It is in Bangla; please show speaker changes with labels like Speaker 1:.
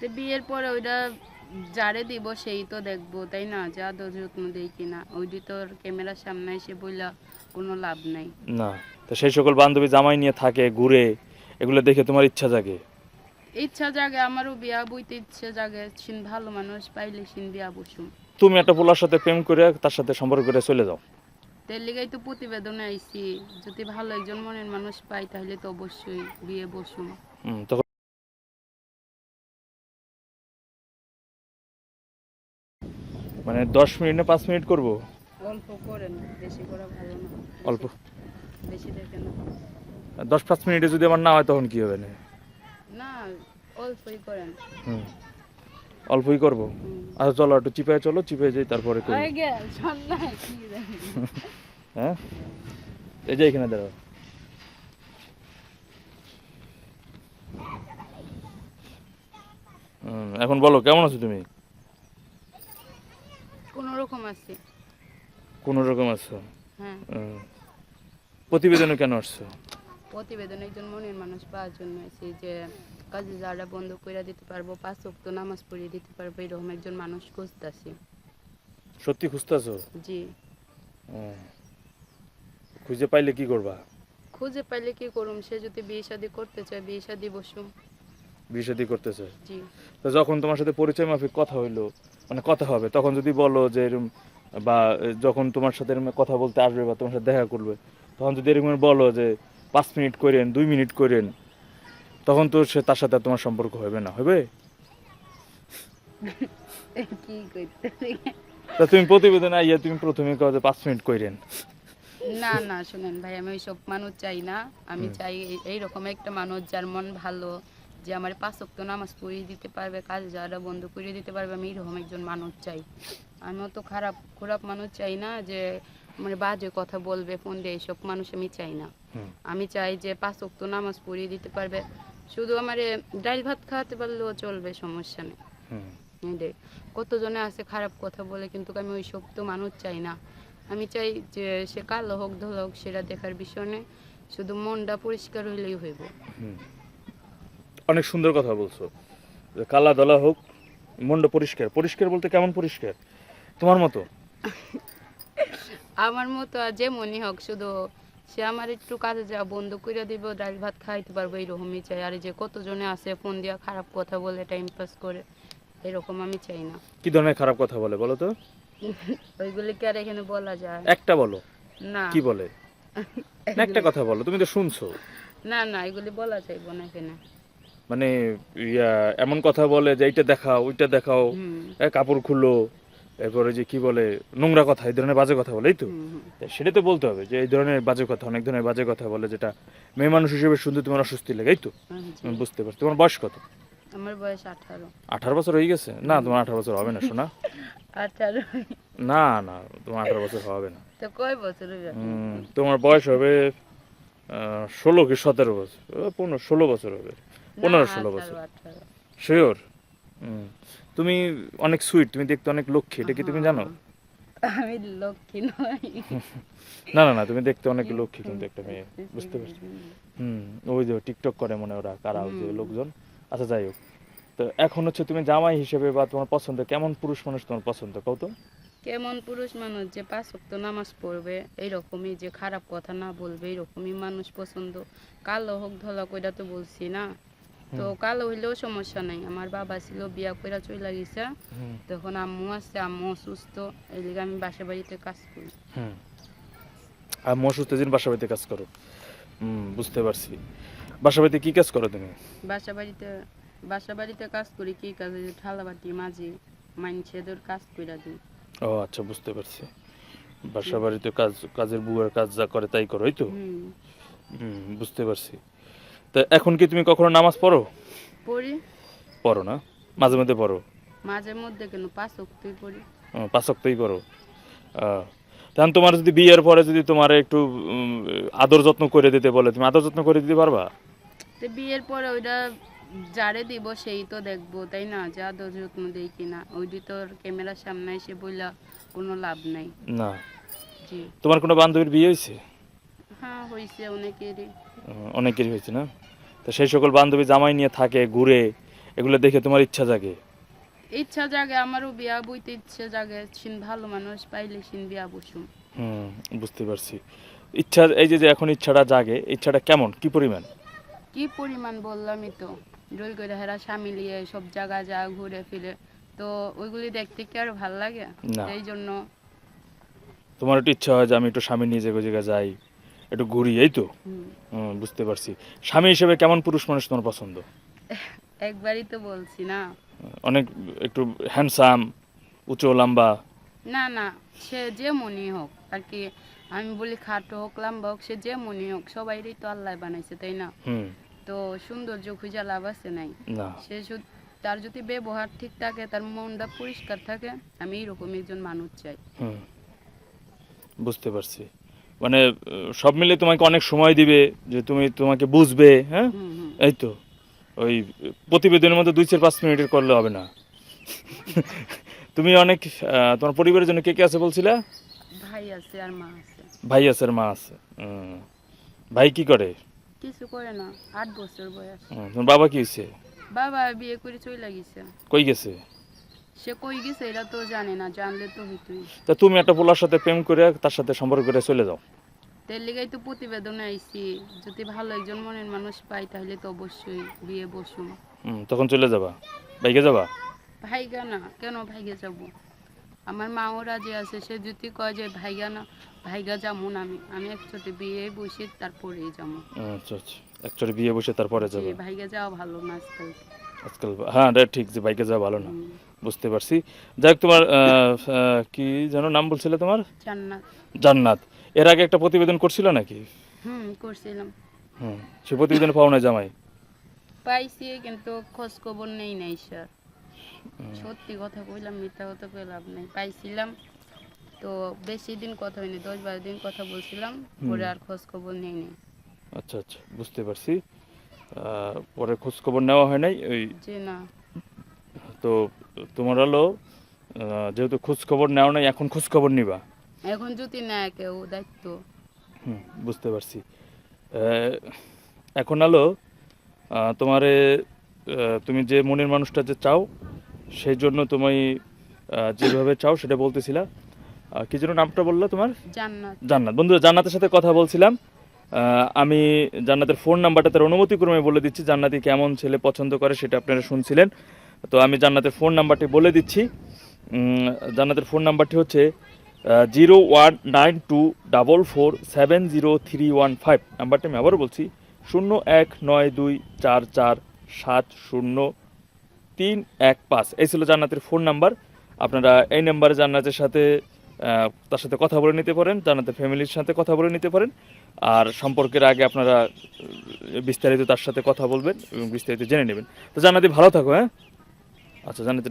Speaker 1: তো বিয়ের পরে ওইটা যারে দিব সেই তো দেখব তাই না? যে আদর যত্ন দেই কিনা। ওইটি তোর ক্যামেরার সামনে এসে বইলা কোনো লাভ নাই।
Speaker 2: না তো সেই সকল বান্ধবী জামাই নিয়ে থাকে ঘুরে এগুলো দেখে তোমার ইচ্ছা জাগে?
Speaker 1: ইচ্ছা জাগে আমারও বিয়া বইতে ইচ্ছা জাগে। সিন ভালো মানুষ পাইলে সিন বিয়া বসুম।
Speaker 2: তুমি একটা পোলার সাথে প্রেম করে তার সাথে সম্পর্ক করে চলে যাও।
Speaker 1: তের লিগাই তো প্রতিবেদনে আইছি। যদি ভালো একজন মনের মানুষ পাই তাহলে তো অবশ্যই বিয়ে বসুম।
Speaker 2: হুম, তখন মানে দশ মিনিট না পাঁচ মিনিট করব?
Speaker 1: অল্প করেন বেশি করা ভালো না।
Speaker 2: অল্প।
Speaker 1: বেশি দেখেন না।
Speaker 2: দশ পাঁচ মিনিটে যদি আমার না হয় তখন কি হবে? না
Speaker 1: না অল্পই করেন।
Speaker 2: হুম। অল্পই করব? আচ্ছা চলো একটু চিপায় চলো চিপায় যাই তারপরে করি।
Speaker 1: হয়ে গেল সন্ধ্যায় কি
Speaker 2: হ্যাঁ? এই যে এখানে দাঁড়াও। হুম, এখন বলো কেমন আছো তুমি?
Speaker 1: রকম আছে।
Speaker 2: কোন রকম আছো?
Speaker 1: হ্যাঁ।
Speaker 2: প্রতিবেদনে কেন আসছো?
Speaker 1: প্রতিবেদন একজন মনের মানুষ পাওয়ার জন্য আছি যে কাজে যারা বন্ধ করে দিতে পারব পাঁচ ওয়াক্ত নামাজ পড়িয়ে দিতে পারব এরকম একজন মানুষ খুঁজতেছি।
Speaker 2: সত্যি খুঁজতেছো?
Speaker 1: জি।
Speaker 2: খুঁজে পাইলে কি করবা?
Speaker 1: খুঁজে পাইলে কি করুম? সে যদি বিয়ে শাদি করতে চায় বিয়ে শাদি বসুম।
Speaker 2: বিষাদি করতেছে
Speaker 1: জি।
Speaker 2: তো যখন তোমার সাথে পরিচয় মাফিক কথা হইল মানে কথা হবে। তখন যদি বলো যে এরকম বা যখন তোমার সাথে এরকম কথা বলতে আসবে বা তোমার সাথে দেখা করবে তখন যদি এরকম বলো যে পাঁচ মিনিট করেন দুই মিনিট করেন তখন তো সে তার সাথে তোমার সম্পর্ক হবে না হবে? তা তুমি প্রতিবেদনে আইয়া তুমি প্রথমে কও যে পাঁচ মিনিট করেন
Speaker 1: না না শুনেন ভাই আমি ওইসব মানুষ চাই না। আমি চাই এই- এইরকম একটা মানুষ যার মন ভালো যে আমার পাঁচ ওয়াক্ত নামাজ পড়িয়ে দিতে পারবে কাজ যারা বন্ধ করে দিতে পারবে আমি এরকম একজন মানুষ চাই। আমিও তো খারাপ খারাপ মানুষ চাই না যে মানে বাজে কথা বলবে ফোন দিয়ে এইসব মানুষ আমি চাই না। আমি চাই যে পাঁচ ওয়াক্ত নামাজ পড়িয়ে দিতে পারবে। শুধু আমার ডাল ভাত খাওয়াতে পারলেও চলবে সমস্যা নেই। এটাই কতজনে আছে খারাপ কথা বলে কিন্তু আমি ওই সব তো মানুষ চাই না। আমি চাই যে সে কালো হোক ধল হোক সেটা দেখার বিষয় নেই শুধু মনটা পরিষ্কার হইলেই হইব।
Speaker 2: অনেক সুন্দর কথা বলছো। যে কালা দলা হোক মনটা পরিষ্কার। পরিষ্কার বলতে কেমন পরিষ্কার? তোমার মতো?
Speaker 1: আমার মতো যে মনে হোক শুধু সে আমার একটু কাজে যা বন্ধ করে দিব ডাল ভাত খাইতে পারব এইরকমই চাই। আর যে কতজনে আছে ফোন দিয়া খারাপ কথা বলে টাইম পাস করে এরকম আমি চাই না।
Speaker 2: কি ধরনের খারাপ কথা বলে বলো তো?
Speaker 1: ওইগুলি কি আর এখানে বলা যায়?
Speaker 2: একটা বলো।
Speaker 1: না।
Speaker 2: কি বলে? একটা কথা বলো। তুমি তো শুনছো।
Speaker 1: না না এগুলি বলা যাইব না এখানে।
Speaker 2: মানে ইয়া এমন কথা বলে যে এইটা দেখাও ওইটা দেখাও কাপড় খুললো এরপরে যে কি বলে নোংরা কথা এই ধরনের বাজে কথা বলে এই তো? সেটা তো বলতে হবে যে এই ধরনের বাজে কথা অনেক ধরনের বাজে কথা বলে যেটা মেয়ে মানুষ হিসেবে শুনতে তোমার অস্বস্তি লাগে এই তো?
Speaker 1: জি।
Speaker 2: আমি বুঝতে পারছি। তোমার বয়স কত?
Speaker 1: আমার বয়স আঠারো।
Speaker 2: আঠারো বছর হয়ে গেছে? না তোমার আঠারো বছর হবে না শোনা।
Speaker 1: আঠারো।
Speaker 2: না না তোমার আঠারো বছর হবে না।
Speaker 1: তো কয় বছর
Speaker 2: তোমার বয়স হবে ষোলো কি সতেরো বছর? পনেরো ষোলো বছর হবে। পনেরো ষোলো বছর। শিওর? তুমি অনেক সুইট তুমি দেখতে অনেক লক্ষ্মী এটা কি তুমি জানো?
Speaker 1: আমি লক্ষ্মী নই।
Speaker 2: না না না তুমি দেখতে অনেক লক্ষ্মী কিন্তু একটা মেয়ে বুঝতে পারছি। হুম ওই যে টিকটক করে মনে ওরা কারা ওই যে লোকজন? আচ্ছা যাই হোক। তো এখন হচ্ছে তুমি জামাই হিসেবে বা তোমার পছন্দ কেমন পুরুষ মানুষ তোমার পছন্দ? কত
Speaker 1: কেমন পুরুষ মানুষ যে পাঁচ ওয়াক্ত নামাজ পড়বে এইরকমই যে খারাপ কথা না বলবে এইরকমই মানুষ পছন্দ। কালো হোক ধলা কইরা তো বলছি না। তো। কালো হইলেও সমস্যা নাই। আমার বাবা ছিল বিয়া কইরা চলে গেছে। তখন আম্মু আছে আম্মু অসুস্থ। এই লিগে আমি বাসা বাড়িতে কাজ করি।
Speaker 2: আর মসুস্তে দিন বাসা বাড়িতে কাজ করো। বুঝতে পারছি। বাসা বাড়িতে কি কাজ করো তুমি?
Speaker 1: বাসা বাড়িতে বাসা বাড়িতে কাজ করি কি কাজে? ঠালা বাটি মাঝি মাইনছেদের কাজ কইরা দিই।
Speaker 2: ও আচ্ছা বুঝতে পারছি। বাসা বাড়িতে কাজ কাজের বুয়ার কাজ যা করে তাই করো তো? বুঝতে পারছি। তা এখন কি তুমি কখনো নামাজ পড়ো?
Speaker 1: পড়ি।
Speaker 2: পড়ো না? মাঝে মধ্যে পড়ো?
Speaker 1: মাঝে মধ্যে কেন? পাঁচ অক্টই পড়ি।
Speaker 2: পাঁচ করো আহ, তখন তোমার যদি বিয়ের পরে যদি তোমার একটু আদর যত্ন করে দিতে বলে তুমি আদর যত্ন করে দিতে পারবা?
Speaker 1: তো বিয়ের পরে ওইটা যারে দিব সেই তো দেখব তাই না? যে আদর যত্ন দেই কিনা। ওইটি তোর ক্যামেরার সামনে এসে বইলা কোনো লাভ নাই।
Speaker 2: না।
Speaker 1: জি।
Speaker 2: তোমার কোনো বান্ধবীর বিয়ে হয়েছে
Speaker 1: হ্যাঁ হয়েছে অনেকেরই।
Speaker 2: অনেকেরই হয়েছে না? তো সেই সকল বান্ধবী জামাই নিয়ে থাকে ঘুরে এগুলো দেখে তোমার ইচ্ছা জাগে?
Speaker 1: ইচ্ছা জাগে আমারও বিয়া বইতে ইচ্ছে জাগে সিন ভালো মানুষ পাইলে সিন বিয়া বসুম
Speaker 2: হুম বুঝতে পারছি। ইচ্ছা এই যে যে এখন ইচ্ছাটা জাগে ইচ্ছাটা কেমন? কি পরিমাণ?
Speaker 1: কি পরিমাণ বললামই তো? ডোল করে হেরা স্বামী লিয়ে সব জায়গা যা ঘুরে ফিরে তো ওইগুলি দেখতে কি আর ভালো লাগে। এই জন্য
Speaker 2: তোমার একটু ইচ্ছা হয় যে আমি একটু স্বামী নিয়ে জায়গায় জায়গায় যাই। একটু ঘুরি এই তো? বুঝতে পারছি। স্বামী হিসেবে কেমন পুরুষ মানুষ তোমার পছন্দ?
Speaker 1: একবারই তো বলছি না।
Speaker 2: অনেক একটু হ্যান্ডসাম উঁচু লম্বা?
Speaker 1: না না সে যে মনে হোক আর কি আমি বলি খাটো হোক লম্বা হোক সে যে মনে হোক সবাইরই তো আল্লাহ বানাইছে তাই না? তো সৌন্দর্য খুঁজে লাভ আছে নাই। সে শুধু তার যদি ব্যবহার ঠিক থাকে তার মনটা পরিষ্কার থাকে আমি এইরকম একজন মানুষ চাই।
Speaker 2: হুম। বুঝতে পারছি। মানে সব মিলে তোমাকে অনেক সময় দিবে যে তুমি তোমাকে বুঝবে হ্যাঁ? এই তো। ওই প্রতিবেদনের মধ্যে দুই চার পাঁচ মিনিটের করলে হবে না। তুমি অনেক তোমার পরিবারের জন্য কে কে আছে বলছিলা?
Speaker 1: ভাই আছে আর মা আছে।
Speaker 2: ভাই আছে আর মা আছে। ভাই কি করে?
Speaker 1: কিছু করে না আট বছর বয়স।
Speaker 2: তোমার বাবা কি হয়েছে
Speaker 1: বাবা বিয়ে করে চলে গেছে।
Speaker 2: কই গেছে?
Speaker 1: সে কই গেছে এটা তো জানে না জানলে তো হইতই।
Speaker 2: তা তুমি একটা পোলার সাথে প্রেম করে তার সাথে সম্পর্ক করে চলে যাও।
Speaker 1: তেল লিগাই তো প্রতিবেদনে আইছি যদি ভালো একজন মনের মানুষ পাই তাহলে তো অবশ্যই বিয়ে বসুম
Speaker 2: হুম, তখন চলে যাবা। যাবা?
Speaker 1: ভাইগা না কেন ভাইগে যাব? আমার মাও রাজি আছে সে যদি কয় যে ভাইগা না ভাইগা যাব না আমি আমি একসাথে বিয়ে বসে তারপরেই যাব
Speaker 2: আচ্ছা আচ্ছা বিয়ে বসে তারপরে যাবে।
Speaker 1: ভাইগা যাওয়া ভালো না আজকাল।
Speaker 2: আজকাল হ্যাঁ এটা ঠিক যে বাইকে যাওয়া ভালো না। বুঝতে পারছি। যাই তোমার কি যেন নাম বলছিলে তোমার?
Speaker 1: জান্নাত।
Speaker 2: জান্নাত। এর আগে একটা প্রতিবেদন করছিল নাকি?
Speaker 1: হুম করছিলাম।
Speaker 2: হুম সে প্রতিবেদন পাও না জামাই?
Speaker 1: পাইছি কিন্তু খোঁজ খবর নেই নাই স্যার। সত্যি কথা কইলাম মিথ্যা কথা কই লাভ নেই। পাইছিলাম তো বেশি দিন কথা হয়নি দশ বারো দিন কথা বলছিলাম পরে আর খোঁজ খবর নেই। নি
Speaker 2: আচ্ছা আচ্ছা বুঝতে পারছি। পরে খোঁজ খবর নেওয়া হয় নাই ওই তো তোমার হলো যেহেতু খোঁজ খবর নেওয়া নাই এখন খোঁজ খবর নিবা।
Speaker 1: এখন যদি নেয় কেউ দায়িত্ব।
Speaker 2: হুম বুঝতে পারছি। এখন আহ, তোমারে তুমি যে মনের মানুষটা যে চাও সেই জন্য তুমি যেভাবে চাও সেটা বলতেছিলা। কি যেন নামটা বলল তোমার?
Speaker 1: জান্নাত।
Speaker 2: জান্নাত। বন্ধুরা জান্নাতের সাথে কথা বলছিলাম। আমি জান্নাতের ফোন নাম্বারটা তার অনুমতিক্রমে বলে দিচ্ছি, জান্নাতি কেমন ছেলে পছন্দ করে সেটা আপনারা শুনছিলেন। তো আমি জান্নাতের ফোন নাম্বারটি বলে দিচ্ছি। জান্নাতের ফোন নাম্বারটি হচ্ছে zero one nine two double four seven zero three one five. নাম্বারটি আমি আবারও বলছি, শূন্য এক নয় দুই চার চার সাত শূন্য তিন এক পাঁচ। এই ছিল জান্নাতের ফোন নাম্বার আপনারা এই নাম্বারে জান্নাতের সাথে তার সাথে কথা বলে নিতে পারেন, জান্নাতের ফ্যামিলির সাথে কথা বলে নিতে পারেন। আর সম্পর্কের আগে আপনারা বিস্তারিত তার সাথে কথা বলবেন এবং বিস্তারিত জেনে নেবেন। তো জানাতে ভালো থাকো হ্যাঁ? আচ্ছা জান্নাতি